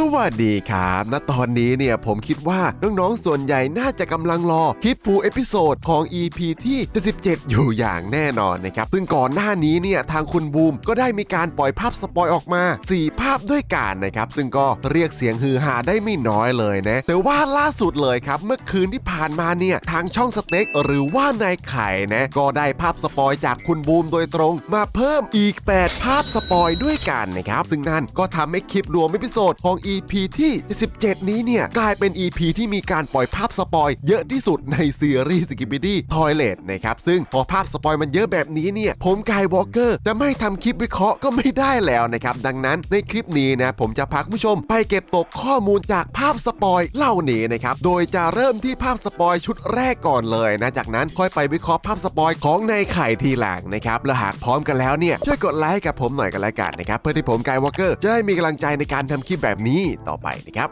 สวัสดีครับณตอนนี้เนี่ยผมคิดว่าน้องๆส่วนใหญ่น่าจะกำลังรอคลิปฟูลเอพิโซดของ EP ที่ 77 อยู่อย่างแน่นอนนะครับ ซึ่งก่อนหน้านี้เนี่ยทางคุณบูมก็ได้มีการปล่อยภาพสปอยออกมา 4 ภาพด้วยกันนะครับ ซึ่งก็เรียกเสียงฮือฮาได้ไม่น้อยเลยนะ แต่ว่าล่าสุดเลยครับ เมื่อคืนที่ผ่านมาเนี่ยทางช่องสเต็กหรือว่านายไข่นะก็ได้ภาพสปอยจากคุณบูมโดยตรง มาเพิ่มอีก 8 ภาพสปอยด้วยกันนะครับซึ่งนั่นก็ทำให้คลิปรวมเอพิโซดของ EP ที่ 17 นี้เนี่ย กลายเป็น EP ที่มีการปล่อยภาพสปอยเยอะที่สุดในซีรีส์สกิป i ดี้ทอยเลตนะครับ ซึ่งพอภาพสปอยมันเยอะแบบนี้เนี่ย ผมกายวอลเกอร์จะไม่ทำคลิปวิเคราะห์ก็ไม่ได้แล้วนะครับ ดังนั้นในคลิปนี้นะ ผมจะพาคุณผู้ชมไปเก็บตกข้อมูลจากภาพสปอยเหล่านี้นะครับ โดยจะเริ่มที่ภาพสปอยชุดแรกก่อนเลยนะ จากนั้นค่อยไปวิเคราะห์ภาพสปอยของในไข่ทีหลังนะครับ และหากพร้อมกันแล้วเนี่ยช่วยกดไลค์กับผมหน่อยกันแล้วกันนะครับเพื่อที่ผมกายวอลเกอร์จะได้มีกำลังใจในการทำคลิปแบบนี้ต่อไปนะครับ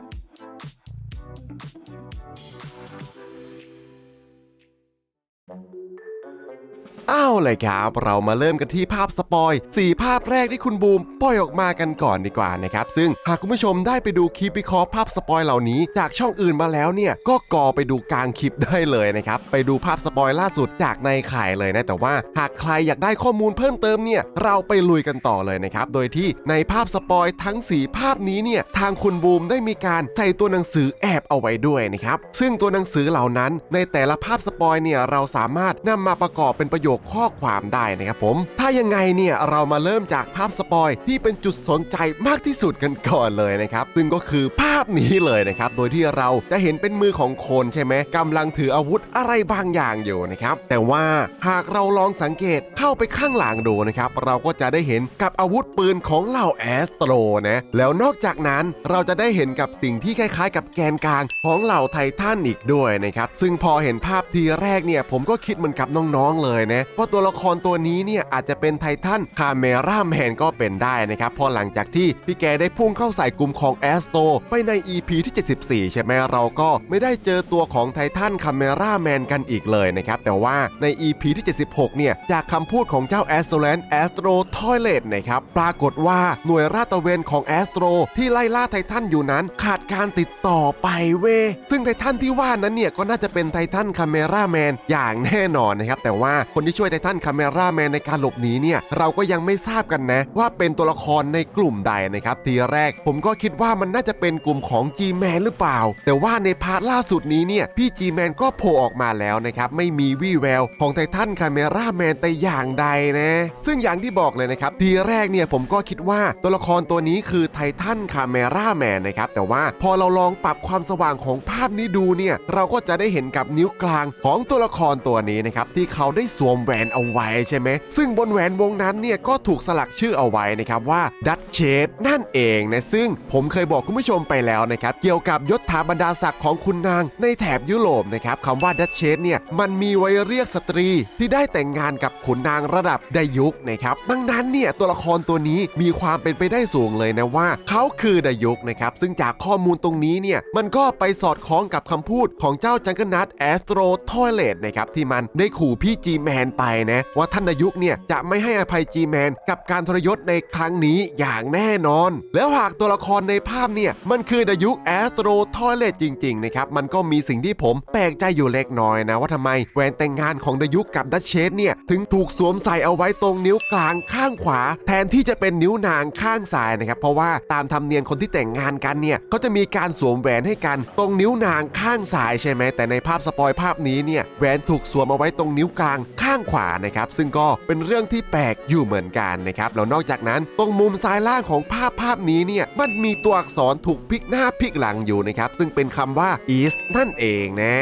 อ้าวเลยครับเรามาเริ่มกันที่ภาพสปอย4ภาพแรกที่คุณบูมปล่อยออกมากันก่อนดีกว่านะครับซึ่งหากคุณผู้ชมได้ไปดูคลิปวิเคราะห์ภาพสปอยเหล่านี้ จากช่องอื่นมาแล้วเนี่ยก็กอไปดูกลางคลิปได้เลยนะครับไปดูภาพสปอยล่าสุดจากในข่ายเลยนะแต่ว่าหากใครอยากได้ข้อมูลเพิ่มเติมเนี่ยเราไปลุยกันต่อเลยนะครับโดยที่ในภาพสปอยทั้ง 4 ภาพนี้เนี่ยทางคุณบูมได้มีการใส่ตัวหนังสือแอบเอาไว้ด้วยนะครับซึ่งตัวหนังสือเหล่านั้น ในแต่ละภาพสปอยเนี่ยเราสามารถนำมาประกอบเป็นประโยคข้อความได้นะครับผม ถ้ายังไงเนี่ยเรามาเริ่มจากภาพสปอยที่เป็นจุดสนใจมากที่สุดกันก่อนเลยนะครับซึ่งก็คือภาพนี้เลยนะครับโดยที่เราจะเห็นเป็นมือของคนใช่ไหมกำลังถืออาวุธอะไรบางอย่างอยู่นะครับแต่ว่าหากเราลองสังเกตเข้าไปข้างหลังดูนะครับเราก็จะได้เห็นกับอาวุธปืนของเหล่าแอสโตรนะแล้วนอกจากนั้นเราจะได้เห็นกับสิ่งที่คล้ายๆ กับแกนกลางของเหล่าไททันอีกด้วยนะครับซึ่งพอเห็นภาพทีแรกเนี่ยผมก็คิดเหมือนกับน้องๆเลยนะว่าตัวละครตัวนี้เนี่ยอาจจะเป็นไททันคาเมร่าแมนก็เป็นได้นะครับพอหลังจากที่พี่แกได้พุ่งเข้าใส่กลุ่มของแอสโตไปใน EP ที่ 74 ใช่ไหมเราก็ไม่ได้เจอตัวของไททันคาเมร่าแมนกันอีกเลยนะครับ แต่ว่าใน EP ที่ 76 เนี่ย จากคำพูดของเจ้าแอสโตแลนด์แอสโตรทอยเลตนะครับ ปรากฏว่าหน่วยราตะเวนของแอสโตรที่ไล่ล่าไททันอยู่นั้น ขาดการติดต่อไปเว ซึ่งไททันที่ว่านั้นเนี่ย ก็น่าจะเป็นไททันคาเมร่าแมนอย่างแน่นอนนะครับ แต่ว่าคนที่ช่วยไททันคาเมราแมนในการหลบหนีเนี่ยเราก็ยังไม่ทราบกันนะ ว่าเป็นตัวละครในกลุ่มใดนะครับทีแรก ผมก็คิดว่ามันน่าจะเป็นกลุ่มของ G-Man หรือเปล่า แต่ว่าในพาร์ทล่าสุดนี้เนี่ยพี่ G-Man ก็โผล่ออกมาแล้วนะครับไม่มีวี่แววของไททันคาเมราแมนแต่อย่างใดนะซึ่งอย่างที่บอกเลยนะครับทีแรกเนี่ยผมก็คิดว่าตัวละครตัวนี้คือไททันคาเมราแมนนะครับแต่ว่าพอเราลองปรับความสว่างของภาพนี้ดูเนี่ยเราก็จะได้เห็นกับนิ้วกลางของตัวละครตัวนี้นะครับที่เขาได้สวมแหวนเอาไว้ใช่ไหม ซึ่งบนแหวนวงนั้นเนี่ยก็ถูกสลักชื่อเอาไว้นะครับว่าดัตเชสนั่นเองนะ ซึ่งผมเคยบอกคุณผู้ชมไปแล้วนะครับ เกี่ยวกับยศถาบรรดาศักดิ์ของคุณนางในแถบยุโรปนะครับคำว่าดัตเชสเนี่ยมันมีไว้เรียกสตรีที่ได้แต่งงานกับขุนนางระดับไดยุคนะครับดังนั้นเนี่ยตัวละครตัวนี้มีความเป็นไปได้สูงเลยนะว่า เขาคือไดยุคนะครับซึ่งจากข้อมูลตรงนี้เนี่ยมันก็ไปสอดคล้องกับคำพูดของเจ้าจังกนัทแอสโตรทอยเลตนะครับที่มันได้ขู่พี่จีแมนไปนะว่าท่านไดยุคเนี่ยจะไม่ให้อภัยจีแมนกับการทรยศในครั้งนี้อย่างแน่นอน แล้วหากตัวละครในภาพเนี่ยมันคือไดยุคแอสโตรทอยเลตจริงๆนะครับมันก็มีสิ่งที่ผมแปลกใจอยู่เล็กน้อยนะว่าทำไมแหวนแต่งงานของไดยุคกับดัชเชสเนี่ยถึงถูกสวมใส่เอาไว้ตรงนิ้วกลางข้างขวา แทนที่จะเป็นนิ้วนางข้างซ้ายนะครับเพราะว่าตามธรรมเนียมคนที่แต่งงานกันเนี่ยเขาจะมีการสวมแหวนให้กันตรงนิ้วนางข้างซ้ายใช่ไหมแต่ในภาพสปอยภาพนี้เนี่ยแหวนถูกสวมเอาไว้ตรงนิ้วกลางข้างขวานะครับซึ่งก็เป็นเรื่องที่แปลกอยู่เหมือนกันนะครับแล้วนอกจากนั้นตรงมุมซ้ายล่างของภาพภาพนี้เนี่ยมันมีตัวอักษรถูกพลิกหน้าพลิกหลังอยู่นะครับซึ่งเป็นคำว่า east นั่นเองนะ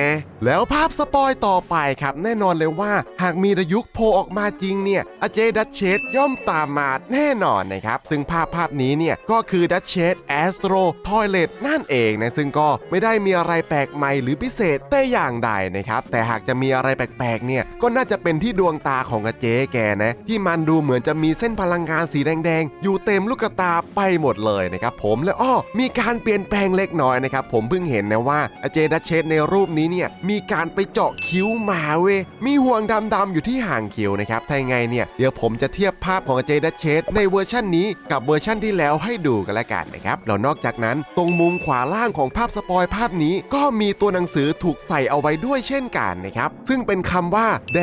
แล้วภาพสปอยต่อไปครับแน่นอนเลยว่า หากมีระยุกโผล่ออกมาจริงเนี่ยอเจดัชเชสย่อมตามมาแน่นอนนะครับซึ่งภาพภาพนี้เนี่ยก็คือดัชเชสแอสโตรทอยเลตนั่นเองนะซึ่งก็ไม่ได้มีอะไรแปลกใหม่หรือพิเศษแต่อย่างใดนะครับแต่หากจะมีอะไรแปลกๆเนี่ยก็น่าจะเป็นที่ดวงตาของอาเจ๊แกนะ ที่มันดูเหมือนจะมีเส้นพลังงานสีแดงๆ อยู่เต็มลูกตาไปหมดเลยนะครับผมและอ้อมีการเปลี่ยนแปลงเล็กน้อยนะครับผมเพิ่งเห็นนะว่าอาเจดัชเชสในรูปนี้เนี่ยมีการไปเจาะคิ้วมาเว้ยมีห่วงดำๆอยู่ที่ห่างคิ้วนะครับถ้ายังไงเนี่ยเดี๋ยวผมจะเทียบภาพของอาเจดัชเชสในเวอร์ชันนี้กับเวอร์ชันที่แล้วให้ดูกันละกันนะครับแล้วนอกจากนั้นตรงมุมขวาล่างของภาพสปอยภาพนี้ก็มีตัวหนังสือถูกใส่เอาไว้ด้วยเช่นกันนะครับซึ่งเป็นคำว่าแด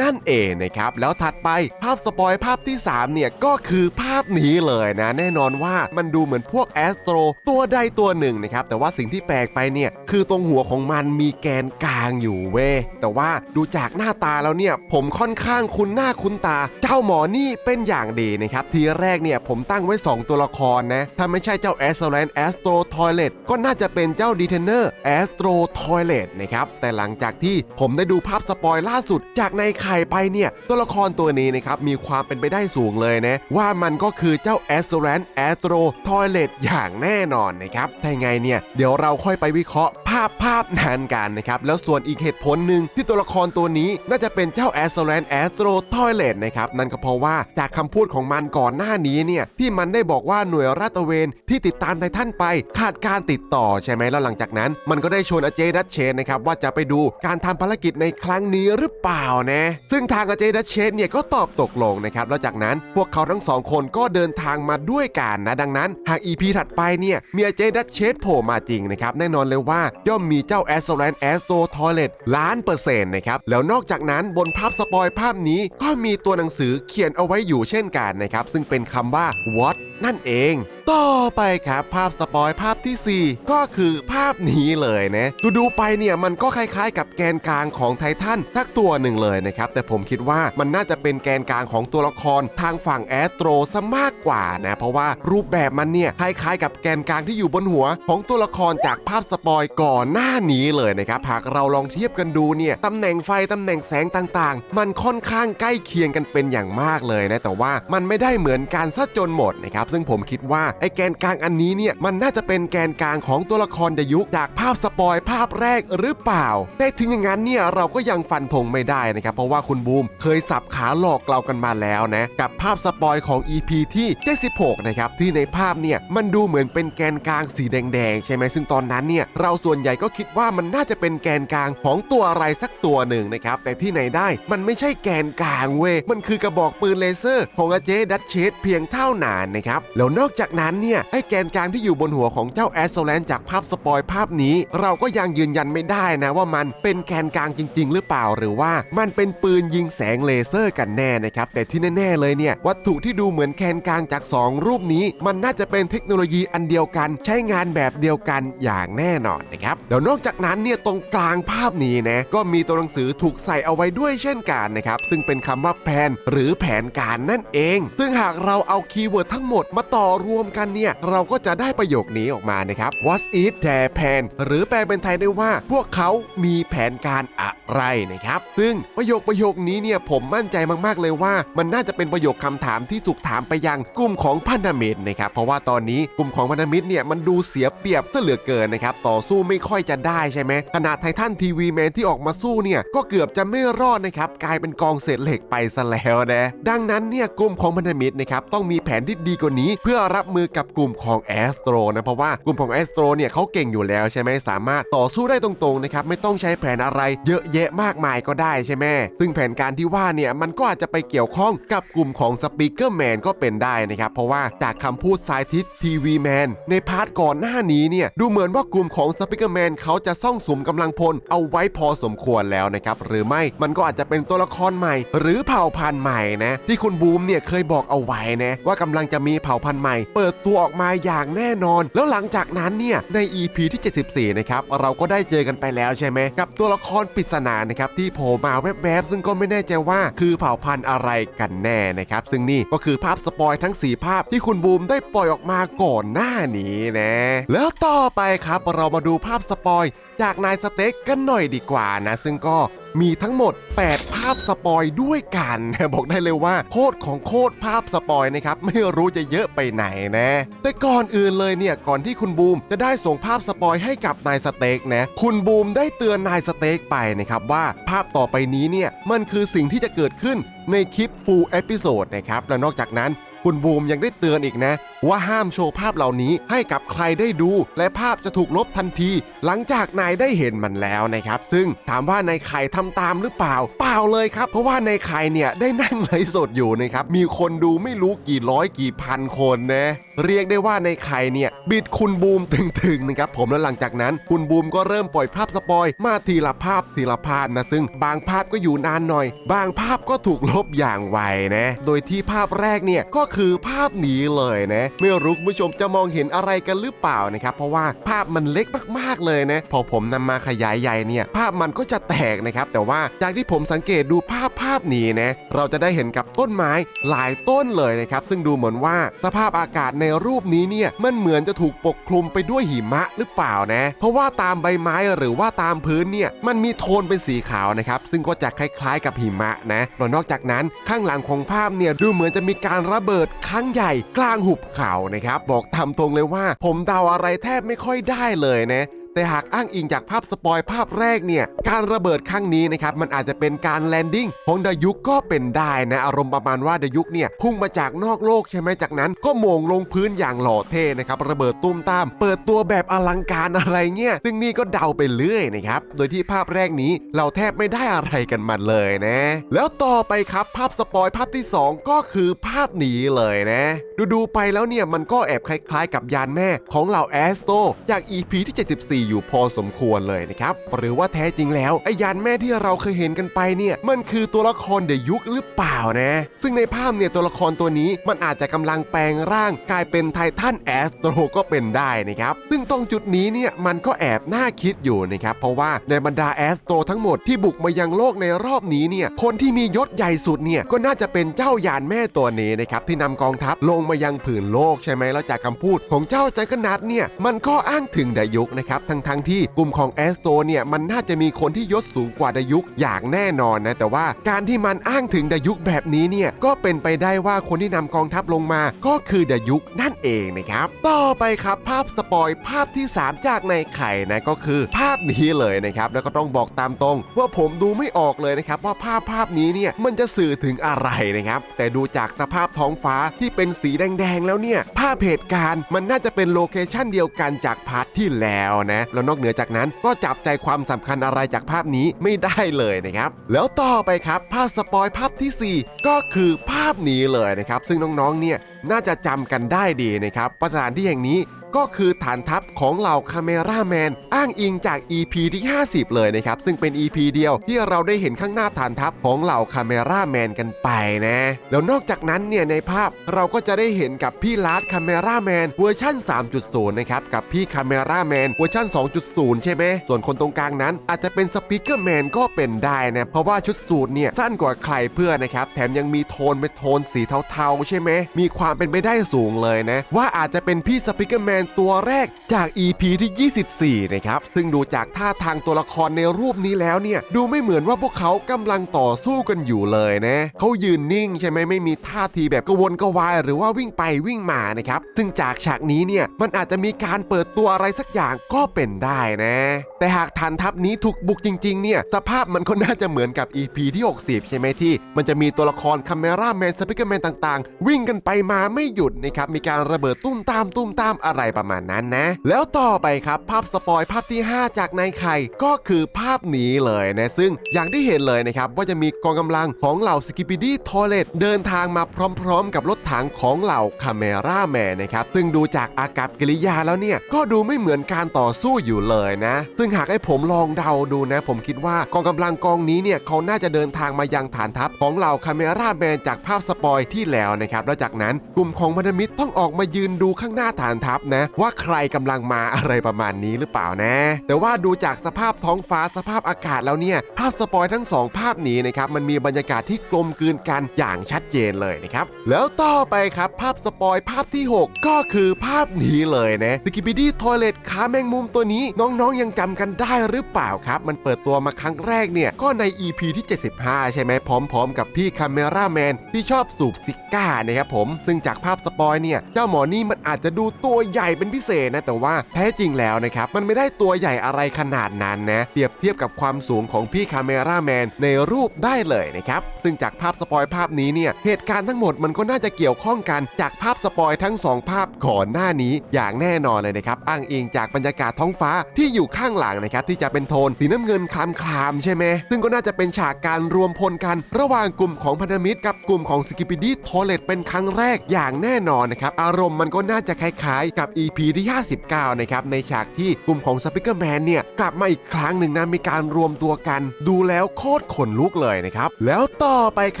นั่นเองนะครับ แล้วถัดไปภาพสปอยภาพที่สามเนี่ย ก็คือภาพนี้เลยนะ แน่นอนว่ามันดูเหมือนพวกแอสโตรตัวใดตัวหนึ่งนะครับ แต่ว่าสิ่งที่แปลกไปเนี่ย คือตรงหัวของมันมีแกนกลางอยู่เว้ยแต่ว่าดูจากหน้าตาแล้วเนี่ย ผมค่อนข้างคุ้นหน้าคุ้นตา เจ้าหมอนี่เป็นอย่างดีนะครับ ทีแรกเนี่ยผมตั้งไว้ 2 ตัวละครนะ ถ้าไม่ใช่เจ้าแอสโซแลนแอสโตรทอยเลตก็น่าจะเป็นเจ้าดีเทนเนอร์แอสโตรทอยเลตนะครับ แต่หลังจากที่ผมได้ดูภาพสปอยล่าสุดจากในไข่ไปเนี่ยตัวละครตัวนี้นะครับมีความเป็นไปได้สูงเลยนะว่ามันก็คือเจ้าแอสโซแลนแอสโตรทอยเลตอย่างแน่นอนนะครับถ้ายังไงเนี่ยเดี๋ยวเราค่อยไปวิเคราะห์ภาพภาพนั้นกันนะครับแล้วส่วนอีกเหตุผลหนึ่งที่ตัวละครตัวนี้น่าจะเป็นเจ้าแอสโซแลนแอสโตรทอยเลตนะครับนั่นก็เพราะว่าจากคำพูดของมันก่อนหน้านี้เนี่ยที่มันได้บอกว่าหน่วยราตเวนที่ติดตามไททันไปขาดการติดต่อใช่ไหมแล้วหลังจากนั้น มันก็ได้ชวนอเจดัชเชนนะครับว่าจะไปดูการทำภารกิจในครั้งนี้หรือเปล่านะซึ่งทางอาเจดเชนเนี่ยก็ตอบตกลงนะครับแล้วจากนั้นพวกเขาทั้งสองคนก็เดินทางมาด้วยกันนะดังนั้น หาก EP ถัดไปเนี่ยมีอาเจดัชเชนโผล่มาจริงนะครับแน่นอนเลยว่าย่อมมีเจ้าแอสโซแลนแอสโตทอยเลตล้านเปอร์เซ็นต์นะครับแล้วนอกจากนั้นบนภาพสปอยภาพนี้ก็มีตัวหนังสือเขียนเอาไว้อยู่เช่นกันนะครับซึ่งเป็นคำว่า what นั่นเอง ต่อไปครับภาพสปอยภาพทีสี่4 ก็คือภาพนี้เลยนะดูดูๆไปเนี่ยมันก็คล้ายๆ กับแกนกลางของไททันสักตัวหนึ่งเลยนะครับ แต่ผมคิดว่ามันน่าจะเป็นแกนกลางของตัวละครทางฝั่งแอสโตรซะมากกว่านะเพราะว่ารูปแบบมันเนี่ยคล้ายๆ กับแกนกลางที่อยู่บนหัว ของตัวละครจากภาพสปอยก่อนหน้านี้เลยนะครับหากเราลองเทียบกันดูเนี่ยตำแหน่งไฟตำแหน่งแสงต่างๆ มันค่อนข้างใกล้เคียงกันเป็นอย่างมากเลยนะแต่ว่ามันไม่ได้เหมือนกันซะจนหมดนะครับซึ่งผมคิดว่าไอ้แกนกลางอันนี้เนี่ยมันน่าจะเป็นแกนกลางของตัวละครเดยุคจากภาพสปอยภาพแรกหรือเปล่า แต่ถึงอย่างนั้นเนี่ยเราก็ยังฟันธงไม่ได้นะครับ เพราะว่าคุณบูมเคยสับขาหลอกเรากันมาแล้วนะ กับภาพสปอยของ EP ที่76นะครับที่ในภาพเนี่ยมันดูเหมือนเป็นแกนกลางสีแดงๆ ใช่ไหมซึ่งตอนนั้นเนี่ยเราส่วนใหญ่ก็คิดว่ามันน่าจะเป็นแกนกลางของตัวอะไรสักตัวหนึ่งนะครับแต่ที่ไหนได้มันไม่ใช่แกนกลางเว้ยมันคือกระบอกปืนเลเซอร์ของอาเจดัตเชสเพียงเท่านั้นนะครับแล้วนอกจากนั้นเนี่ยไอ้แกนกลางที่อยู่บนหัวของเจ้าแอสโซแลนจากภาพสปอยภาพนี้ เราก็ยังยืนยันไม่ได้นะว่ามันเป็นแกนกลางจริง ๆ หรือเปล่าหรือว่ามันเป็นปืนยิงแสงเลเซอร์กันแน่นะครับแต่ที่แน่ ๆเลยเนี่ยวัตถุที่ดูเหมือนแกนกลางจาก 2 รูปนี้ มันน่าจะเป็นเทคโนโลยีอันเดียวกัน ใช้งานแบบเดียวกันอย่างแน่นอนนะครับแล้วนอกจากนั้นเนี่ยตรงกลางภาพนี้นะก็มีตัวหนังสือถูกใส่เอาไว้ด้วยเช่นกันนะครับซึ่งเป็นคำว่าแผนหรือแผนการนั่นเอง ซึ่งหากเราเอาคีย์เวิร์ดทั้งหมดมาต่อรวมกันเนี่ย เราก็จะได้ประโยคนี้ออกมานะครับ What is their plan หรือแปลเป็นไทยได้ว่าพวกเขามีแผนการอะไรนะครับ ซึ่งประโยคประโยคนี้เนี่ยผมมั่นใจมากๆเลยว่า มันน่าจะเป็นประโยคคำถามที่ถูกถามไปยังกลุ่มของพันธมิตรนะครับ เพราะว่าตอนนี้กลุ่มของพันธมิตรเนี่ยมันดูเสียเปรียบซะเหลือเกินนะครับ ต่อสู้ไม่ค่อยจะได้ใช่ไหมขนาดไททันทีวีแมนที่ออกมาสู้เนี่ยก็เกือบจะไม่รอดนะครับกลายเป็นกองเศษเหล็กไปซะแล้วนะดังนั้นเนี่ยกลุ่มของพันธมิตรนะครับต้องมีแผนที่ดีกว่านี้เพื่อรับมือกับกลุ่มของแอสโตรนะเพราะว่ากลุ่มของแอสโตรเนี่ยเขาเก่งอยู่แล้วใช่ไหมสามารถต่อสู้ได้ตรงๆนะครับไม่ต้องใช้แผนอะไรเยอะแยะมากมายก็ได้ใช่ไหมซึ่งแผนการที่ว่าเนี่ยมันก็อาจจะไปเกี่ยวข้องกับกลุ่มของสปีกเกอร์แมนก็เป็นได้นะครับเพราะว่าจากคำพูดสายทิศทีวีแมนในพาร์ทก่อนหน้านี้เนี่ยดูเหมือนว่ากลุ่มของสปีกเกอร์แมนเขาจะซ่องสุมกำลังพลเอาไว้พอสมควรแล้วนะครับหรือไม่มันก็อาจจะเป็นตัวละครใหม่ หรือเผ่าพันธุ์ใหม่นะที่คุณบูมเนี่ยเคยบอกเอาไว้นะว่ากำลังจะมีเผ่าพันธุ์ใหม่ เปิดตัวออกมาอย่างแน่นอน แล้วหลังจากนั้นเนี่ยใน EP ที่ 74 นะครับเราก็ได้เจอกันไปแล้วใช่ไหมกับตัวละครปริศนานะครับที่โผล่มาแวบๆซึ่งก็ไม่แน่ใจว่าคือเผ่าพันธุ์อะไรกันแน่นะครับซึ่งนี่ก็คือภาพสปอยทั้ง 4 ภาพที่คุณบูมได้ปล่อยออกมาก่อนหน้านี้นะแล้วต่อไปครับเรามาดูภาพสปอยจากนายสเต็กกันหน่อยดีกว่านะ ซึ่งก็มีทั้งหมด 8 ภาพสปอยด้วยกัน บอกได้เลยว่าโคตรของโคตรภาพสปอยนะครับ ไม่รู้จะเยอะไปไหนนะ แต่ก่อนอื่นเลยเนี่ย ก่อนที่คุณบูมจะได้ส่งภาพสปอยให้กับนายสเต็กนะ คุณบูมได้เตือนนายสเต็กไปนะครับว่าภาพต่อไปนี้เนี่ย มันคือสิ่งที่จะเกิดขึ้นในคลิป full episode นะครับ และนอกจากนั้น คุณบูมยังได้เตือนอีกนะ ว่าห้ามโชว์ภาพเหล่านี้ให้กับใครได้ดู และภาพจะถูกลบทันที หลังจากนายได้เห็นมันแล้วนะครับ ซึ่งถามว่านายไข่ทำตามหรือเปล่า เปล่าเลยครับ เพราะว่านายไข่เนี่ยได้นั่งไลฟ์สดอยู่นะครับ มีคนดูไม่รู้กี่ร้อยกี่พันคนนะ เรียกได้ว่าในไข่เนี่ยบิดคุณบูมถึงๆนะครับผมแล้วหลังจากนั้น คุณบูมก็เริ่มปล่อยภาพสปอยมาทีละภาพทีละภาพนะซึ่งบางภาพก็อยู่นานหน่อย บางภาพก็ถูกลบอย่างไวนะ โดยที่ภาพแรกเนี่ยก็คือภาพนี้เลยนะ ไม่รู้คุณผู้ชมจะมองเห็นอะไรกันหรือเปล่านะครับ เพราะว่าภาพมันเล็กมากๆเลยนะ พอผมนำมาขยายใหญ่เนี่ย ภาพมันก็จะแตกนะครับ แต่ว่าจากที่ผมสังเกตดูภาพภาพนี้นะ เราจะได้เห็นกับต้นไม้หลายต้นเลยนะครับ ซึ่งดูเหมือนว่าสภาพอากาศในรูปนี้เนี่ย มันเหมือนจะถูกปกคลุมไปด้วยหิมะหรือเปล่านะ เพราะว่าตามใบไม้หรือว่าตามพื้นเนี่ย มันมีโทนเป็นสีขาวนะครับ ซึ่งก็จะคล้าย ๆ กับหิมะนะแล้วนอกจากนั้นข้างหลังของภาพเนี่ยดูเหมือนจะมีการระเบิดครั้งใหญ่กลางหุบเขานะครับ บอกตามตรงเลยว่า ผมเดาอะไรแทบไม่ค่อยได้เลยนะ แต่หากอ้างอิงจากภาพสปอยภาพแรกเนี่ย การระเบิดครั้งนี้นะครับ มันอาจจะเป็นการแลนดิ้งของดายุกก็เป็นได้นะ อารมณ์ประมาณว่าดายุกเนี่ย พุ่งมาจากนอกโลกใช่ไหมจากนั้น ก็โมงลงพื้นอย่างหล่อเท่นะครับ ระเบิดตุ้มตาม เปิดตัวแบบอลังการอะไรเงี้ย ซึ่งนี่ก็เดาไปเรื่อยนะครับ โดยที่ภาพแรกนี้เราแทบไม่ได้อะไรกันมาเลยนะ แล้วต่อไปครับภาพสปอยภาพที่ 2 ก็คือภาพนี้เลยนะ ดูดูๆไปแล้วเนี่ยมันก็แอบคล้าย ๆ กับยานแม่ของเหล่าแอสโตจาก EP ที่ 74อยู่พอสมควรเลยนะครับ หรือว่าแท้จริงแล้วไอยานแม่ที่เราเคยเห็นกันไปเนี่ยมันคือตัวละครเดยุคหรือเปล่านะ ซึ่งในภาพเนี่ยตัวละครตัวนี้มันอาจจะกำลังแปลงร่างกลายเป็นไททันแอสโตรก็เป็นได้นะครับ ซึ่งตรงจุดนี้เนี่ยมันก็แอบน่าคิดอยู่นะครับ เพราะว่าในบรรดาแอสโตรทั้งหมดที่บุกมายังโลกในรอบนี้เนี่ยคนที่มียศใหญ่สุดเนี่ยก็น่าจะเป็นเจ้ายานแม่ตัวนี้นะครับที่นำกองทัพลงมายังผืนโลกใช่ไหมแล้วจากคำพูดของเจ้าใจกนัดเนี่ยมันก็อ้างถึงเดยุกนะครับทั้งทั้งๆที่กลุ่มของแอสโตเนี่ยมันน่าจะมีคนที่ยศสูงกว่าดายุกอย่างแน่นอนนะแต่ว่าการที่มันอ้างถึงดายุกแบบนี้เนี่ยก็เป็นไปได้ว่าคนที่นำกองทัพลงมาก็คือดายุกนั่นเองนะครับต่อไปครับภาพสปอยภาพที่ 3 จากในไข่นะก็คือภาพนี้เลยนะครับแล้วก็ต้องบอกตามตรง ว่าผมดูไม่ออกเลยนะครับว่าภาพภาพนี้เนี่ยมันจะสื่อถึงอะไรนะครับแต่ดูจากสภาพท้องฟ้าที่เป็นสีแดงๆแล้วเนี่ยภาพเหตุการณ์มันน่าจะเป็นโลเคชั่นเดียวกันจากพาร์ทที่แล้วนะแล้วนอกเหนือจากนั้นก็จับใจความสำคัญอะไรจากภาพนี้ไม่ได้เลยนะครับ แล้วต่อไปครับภาพสปอยภาพทีสี่4 ก็คือภาพนี้เลยนะครับ ซึ่งน้องๆเนี่ยน่าจะจำกันได้ดีนะครับสถานที่แห่งนี้ ก็คือฐานทัพของเหล่าคาเมราแมนอ้างอิงจาก EP ที่ 50 เลยนะครับ ซึ่งเป็น EP เดียวที่เราได้เห็นข้างหน้าฐานทัพของเหล่าคาเมราแมนกันไปนะ แล้วนอกจากนั้นเนี่ยในภาพเราก็จะได้เห็นกับพี่ลาร์ดคาเมราแมนเวอร์ชั่น 3.0 นะครับ กับพี่คาเมราแมนเวอร์ชั่น 2.0 ใช่ไหม ส่วนคนตรงกลางนั้นอาจจะเป็นสปิเกอร์แมนก็เป็นได้นะ เพราะว่าชุดสูทเนี่ยสั้นกว่าใครเพื่อนนะครับ แถมยังมีโทนเป็นโทนสีเทาๆ ใช่ไหมมีความเป็นไปได้สูงเลยนะ ว่าอาจจะเป็นพี่สปิเกอร์แมนตัวแรกจาก EP ที่ 24 นะครับ ซึ่งดูจากท่าทางตัวละครในรูปนี้แล้วเนี่ย ดูไม่เหมือนว่าพวกเขากำลังต่อสู้กันอยู่เลยนะเขายืนนิ่งใช่ไหมไม่มีท่าทีแบบกวนกวาย หรือว่าวิ่งไปวิ่งมานะครับ ซึ่งจากฉากนี้เนี่ยมันอาจจะมีการเปิดตัวอะไรสักอย่างก็เป็นได้นะ แต่หากฐานทัพนี้ถูกบุกจริง ๆ เนี่ยสภาพมันก็น่าจะเหมือนกับ EP ที่ 60 ใช่ไหมที่ มันจะมีตัวละครคาเมราแมนสปิเกอร์แมนต่าง ๆ วิ่งกันไปมาไม่หยุดนะครับมีการระเบิดตุ้มตามตุ้มตามอะไรประมาณนั้นนะ แล้วต่อไปครับภาพสปอยภาพที่ 5 จากนายไข่ก็คือภาพนี้เลยนะ ซึ่งอย่างที่เห็นเลยนะครับว่าจะมีกองกำลังของเหล่าสกิป i ดี้ทอเลตเดินทางมาพร้อม ๆ กับรถ ถังของเหล่าคาเมราแมนนะครับ ซึ่งดูจากอากับกิริยาแล้วเนี่ย ก็ดูไม่เหมือนการต่อสู้อยู่เลยนะ ซึ่งหากให้ผมลองเดาดูนะ ผมคิดว่ากองกำลังกองนี้เนี่ยเขาน่าจะเดินทางมายังฐานทัพของเหล่าคาเมราแมนจากภาพสปอยที่แล้วนะครับ แล้วจากนั้นกลุ่มของพันธมิตรต้องออกมายืนดูข้างหน้าฐานทัพนะ ว่าใครกำลังมาอะไรประมาณนี้หรือเปล่านะ แต่ว่าดูจากสภาพท้องฟ้าสภาพอากาศแล้วเนี่ยภาพสปอยทั้งสองภาพนี้นะครับมันมีบรรยากาศที่กลมกลืนกันอย่างชัดเจนเลยนะครับแล้วต่อต่อไปครับ ภาพสปอยภาพที่ 6 ก็คือภาพนี้เลยนะสกิบิดี้ทอยเลตขาแมงมุมตัวนี้น้องๆยังจำกันได้หรือเปล่าครับ มันเปิดตัวมาครั้งแรกเนี่ย ก็ใน EP ที่ 75 ใช่ไหมพร้อม ๆ กับพี่คาเมราแมนที่ชอบสูบซิก้านะครับผม ซึ่งจากภาพสปอยเนี่ย เจ้าหมอนี่มันอาจจะดูตัวใหญ่เป็นพิเศษนะ แต่ว่าแท้จริงแล้วนะครับ มันไม่ได้ตัวใหญ่อะไรขนาดนั้นนะ เปรียบเทียบกับความสูงของพี่คาเมราแมนในรูปได้เลยนะครับ ซึ่งจากภาพสปอยภาพนี้เนี่ย เหตุการณ์ทั้งหมดมันก็น่าจะเกี่ยวี่ยวข้องกันจากภาพสปอยทั้งสองภาพก่อนหน้านี้อย่างแน่นอนเลยนะครับอ้างอิงจากบรรยากาศท้องฟ้าที่อยู่ข้างหลังนะครับที่จะเป็นโทนสีน้ำเงินคลามคลามๆใช่ไหมซึ่งก็น่าจะเป็นฉากการรวมพลกัน ระหว่างกลุ่มของพันธมิตร กับกลุ่มของสกิปิดี้โทเลตเป็นครั้งแรกอย่างแน่นอนนะครับอารมณ์มันก็น่าจะคล้ายๆ กับ EP ที่ 59 นะครับในฉากที่กลุ่มของสปิเกอร์แมนเนี่ยกลับมาอีกครั้งหนึ่งนะมีการรวมตัวกัน ดูแล้วโคตรขนลุกเลยนะครับแล้วต่อไปค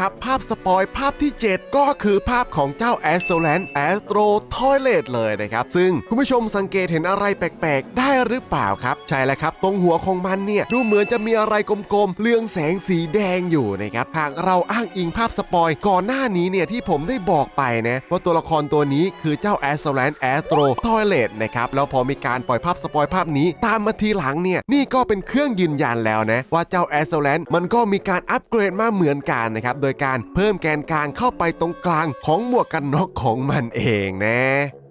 รับภาพสปอยภาพที่ 7 ก็คือภาพของเจ้าแอสโซแลนแอสโตรทอยเลตเลยนะครับ ซึ่งคุณผู้ชมสังเกตเห็นอะไรแปลกๆ ได้หรือเปล่าครับ ใช่แล้วครับ ตรงหัวของมันเนี่ย ดูเหมือนจะมีอะไรกลมๆ เรืองแสงสีแดงอยู่นะครับ หากเราอ้างอิงภาพสปอยก่อนหน้านี้เนี่ย ที่ผมได้บอกไปนะว่าตัวละครตัวนี้คือเจ้าแอสโซแลนแอสโตรทอยเลตนะครับแล้วพอมีการปล่อยภาพสปอยภาพนี้ตามมาทีหลังเนี่ยนี่ก็เป็นเครื่องยืนยันแล้วนะว่าเจ้าแอสโซแลนมันก็มีการอัปเกรดมาเหมือนกันนะครับโดยการเพิ่มแกนกลางเข้าไปตรงกลางของหมวกกันน็อกของมันเองนะ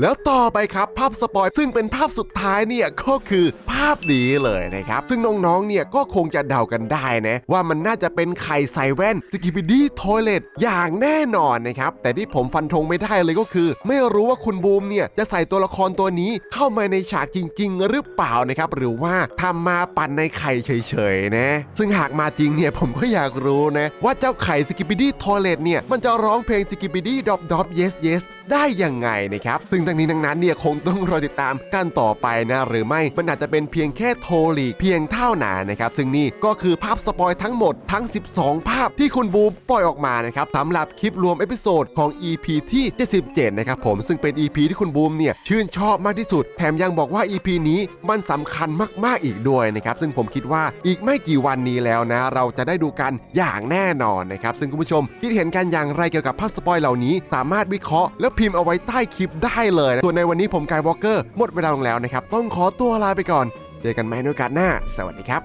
แล้วต่อไปครับภาพสปอยซึ่งเป็นภาพสุดท้ายเนี่ยก็คือภาพนี้เลยนะครับ ซึ่งน้องๆเนี่ยก็คงจะเดากันได้นะว่ามันน่าจะเป็นไข่ใส่แว่นสกิป i ดี้ทอยเลตอย่างแน่นอนนะครับ แต่ที่ผมฟันธงไม่ได้เลยก็คือ ไม่รู้ว่าคุณบูมเนี่ยจะใส่ตัวละครตัวนี้เข้ามาในฉากจริง ๆ หรือเปล่านะครับ หรือว่าทำมาปั่นในไข่เฉยๆนะ ซึ่งหากมาจริงเนี่ยผมก็อยากรู้นะว่าเจ้าไข่สกิป i ดี้ทอยเลตเนี่ยมันจะร้องเพลงสกิป i ดี้ดอบดอบเยสเยสได้ยังไงนะครับ ซึ่งทั้งนี้ทั้งนั้นเนี่ยคงต้องรอติดตามกันต่อไปนะ หรือไม่มันอาจจะเป็นเพียงแค่โทรลีกเพียงเท่านั้นนะครับ ซึ่งนี่ก็คือภาพสปอยทั้งหมดทั้ง 12 ภาพที่คุณบูมปล่อยออกมานะครับสำหรับคลิปรวมเอพิโซดของ EP ที่ 77 นะครับผมซึ่งเป็น EP ที่คุณบูมเนี่ยชื่นชอบมากที่สุด แถมยังบอกว่า EP นี้มันสำคัญมาก ๆ อีกด้วยนะครับ ซึ่งผมคิดว่าอีกไม่กี่วันนี้แล้วนะ เราจะได้ดูกันอย่างแน่นอนนะครับ ซึ่งคุณผู้ชมคิดเห็นกันอย่างไรเกี่ยวกับภาพสปอยเหล่านี้สามารถวิเคราะห์ แล้วพิมพ์เอาไว้ใต้คลิปได้เลยนะส่วนในวันนี้ผมกายวอลเกอร์หมดเวลาลงแล้วนะครับ ต้องขอตัวลาไปก่อน เจอกันใหม่ในโอกาสหน้า สวัสดีครับ